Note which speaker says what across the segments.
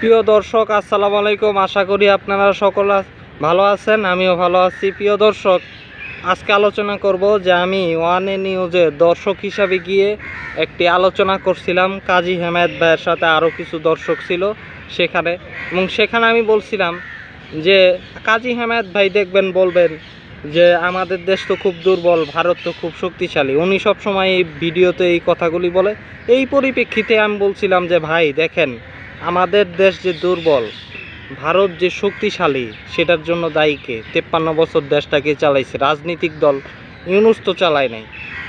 Speaker 1: প্রিয় দর্শক, আসসালামু আলাইকুম। আশা করি আপনারা সকল ভালো আছেন, আমিও ভালো আছি। প্রিয় দর্শক, আজকে আলোচনা করব যে আমি ওয়ান ওয়ানে নিউজে দর্শক হিসাবে গিয়ে একটি আলোচনা করছিলাম। কাজী হেমায়ত ভাইয়ের সাথে আরও কিছু দর্শক ছিল সেখানে। এবং সেখানে আমি বলছিলাম যে, কাজী হেমায়ত ভাই দেখবেন, বলবেন যে, আমাদের দেশ তো খুব দুর্বল, ভারত তো খুব শক্তিশালী। উনি সবসময় এই ভিডিওতে এই কথাগুলি বলে। এই পরিপ্রেক্ষিতে আমি বলছিলাম যে, ভাই, দেখেন আমাদের দেশ যে দুর্বল, ভারত যে শক্তিশালী, সেটার জন্য দায়ী কে? তেপ্পান্ন বছর দেশটাকে চালাইছে। রাজনৈতিক দল ইউনুস তো চালায় নাই।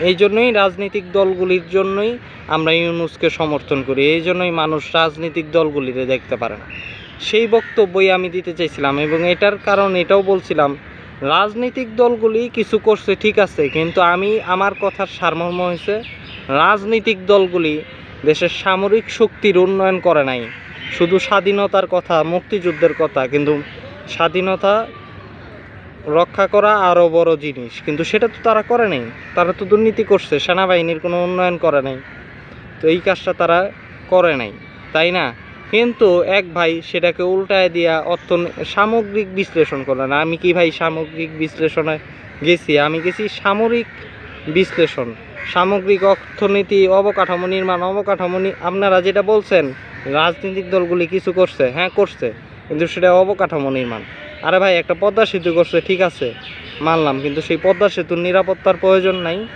Speaker 1: এই জন্যই রাজনৈতিক দলগুলির জন্যই আমরা ইউনুসকে সমর্থন করি। এই জন্যই মানুষ রাজনৈতিক দলগুলিরে দেখতে পারে না। সেই বক্তব্যই আমি দিতে চাইছিলাম এবং এটার কারণ এটাও বলছিলাম, রাজনৈতিক দলগুলি কিছু করছে ঠিক আছে, কিন্তু আমি আমার কথার সারমর্ম হয়েছে রাজনৈতিক দলগুলি দেশের সামরিক শক্তির উন্নয়ন করে নাই। শুধু স্বাধীনতার কথা, মুক্তিযুদ্ধের কথা, কিন্তু স্বাধীনতা রক্ষা করা আরও বড় জিনিস। কিন্তু সেটা তো তারা করে নাই। তারা তো দুর্নীতি করছে, সেনাবাহিনীর কোনো উন্নয়ন করে নাই। তো এই কাজটা তারা করে নাই, তাই না? কিন্তু এক ভাই সেটাকে উল্টায় দিয়া অর্থ সামগ্রিক বিশ্লেষণ করে না আমি কি ভাই সামগ্রিক বিশ্লেষণে গেছি? আমি গেছি সামরিক বিশ্লেষণ। সামগ্রিক অর্থনীতি, অবকাঠামো নির্মাণ অবকাঠামো আপনারা যেটা বলছেন, রাজনৈতিক দলগুলি কিছু করছে হ্যাঁ করছে, কিন্তু সেটা অবকাঠামো নির্মাণ। আরে ভাই, একটা পদ্মা সেতু করছে, ঠিক আছে, মানলাম, কিন্তু সেই পদ্মা সেতুর নিরাপত্তার প্রয়োজন নাই।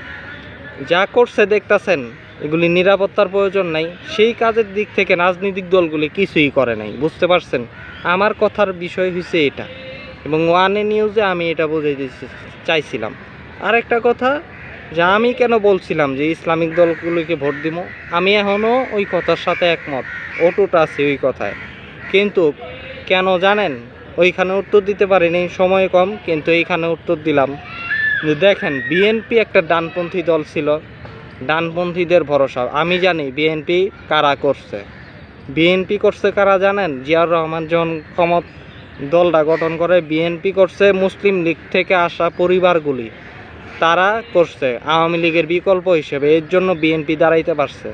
Speaker 1: যা করছে দেখতাছেন, এগুলি নিরাপত্তার প্রয়োজন নাই। সেই কাজের দিক থেকে রাজনৈতিক দলগুলি কিছুই করে নাই, বুঝতে পারছেন? আমার কথার বিষয় হচ্ছে এটা, এবং ওয়ানে নিউজে আমি এটা বোঝাইতে চে- চাইছিলাম। আর একটা কথা যে আমি কেন বলছিলাম যে ইসলামিক দলগুলিকে ভোট দিব? আমি এখনও ওই কথার সাথে একমত। অটুট আছি ওই কথায়। কিন্তু কেন জানেন? ওইখানে উত্তর দিতে পারিনি, সময় কম, কিন্তু এইখানে উত্তর দিলাম। দেখেন, বিএনপি একটা ডানপন্থী দল ছিল। ডানপন্থীদের ভরসা। আমি জানি বিএনপি কারা করছে। বিএনপি করছে কারা জানেন? জিয়াউর রহমান যখন ক্ষমত দলটা গঠন করে, বিএনপি করছে মুসলিম লীগ থেকে আসা পরিবারগুলি। তারা করছে আওয়ামী লীগের বিকল্প হিসেবে, এর জন্য বিএনপি দাঁড়াইতে পারছে।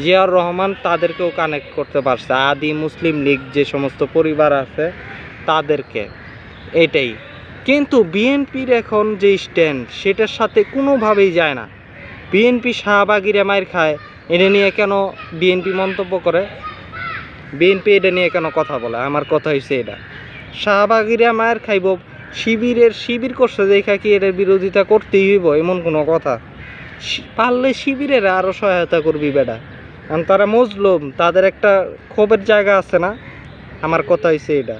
Speaker 1: জিয়াউর রহমান তাদেরকেও কানেক্ট করতে পারছে। আদি মুসলিম লীগ যে সমস্ত পরিবার আছে, তাদেরকে। এটাই। কিন্তু বিএনপির এখন যে স্ট্যান্ড সেটার সাথে কোনোভাবেই যায় না। বিএনপি শাহবাগিরা মায়ের খায়, এটা নিয়ে কেন বিএনপি মন্তব্য করে? বিএনপি এটা নিয়ে কেন কথা বলে? আমার কথা হয়েছে এটা। শাহবাগিরা মায়ের খাইব শিবিরের শিবির করছে, দেখা কি এটার বিরোধিতা করতেই হইব, এমন কোনো কথা। পারলে শিবিরের আরও সহায়তা করবি বেটা। কারণ তারা মজলুম, তাদের একটা ক্ষোভের জায়গা আছে না? আমার কথা হয়েছে এটা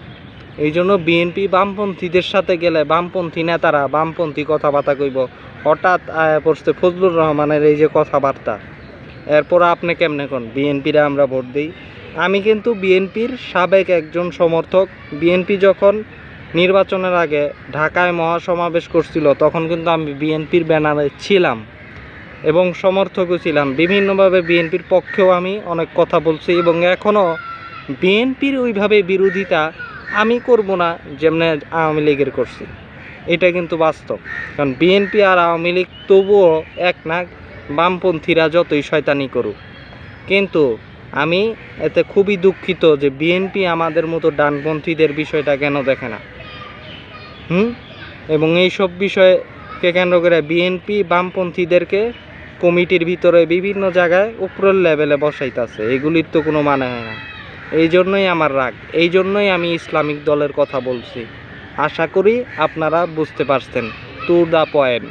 Speaker 1: এই জন্য বিএনপি বামপন্থীদের সাথে গেলে বামপন্থী নেতারা বামপন্থী কথাবার্তা কইব। হঠাৎ আয়া পড়ছে ফজলুর রহমানের এই যে কথাবার্তা। এরপর আপনি কেমনে কোন? বিএনপিরে আমরা ভোট দিই। আমি কিন্তু বিএনপির সাবেক একজন সমর্থক। বিএনপি যখন নির্বাচনের আগে ঢাকায় মহাসমাবেশ করছিল, তখন কিন্তু আমি বিএনপির ব্যানারে ছিলাম এবং সমর্থকও ছিলাম। বিভিন্নভাবে বিএনপির পক্ষেও আমি অনেক কথা বলছি এবং এখনও বিএনপির ওইভাবে বিরোধিতা আমি করব না যেমনি আওয়ামী লীগের করছি। এটা কিন্তু বাস্তব। কারণ বিএনপি আর আওয়ামী লীগ তবুও এক নাক বামপন্থীরা যতই শয়তানি করুক। কিন্তু আমি এতে খুবই দুঃখিত যে বিএনপি আমাদের মতো ডানপন্থীদের বিষয়টা কেন দেখে না। হুম? এবং এইসব বিষয়ে কে কেন্দ্র করে বিএনপি বামপন্থীদেরকে কমিটির ভিতরে বিভিন্ন জায়গায় উপরের লেভেলে বসাইতেছে। এগুলির তো কোনো মানে হয় না। এই জন্যই আমার রাগ। এই জন্যই আমি ইসলামিক দলের কথা বলছি। আশা করি আপনারা বুঝতে পারছেন। To the point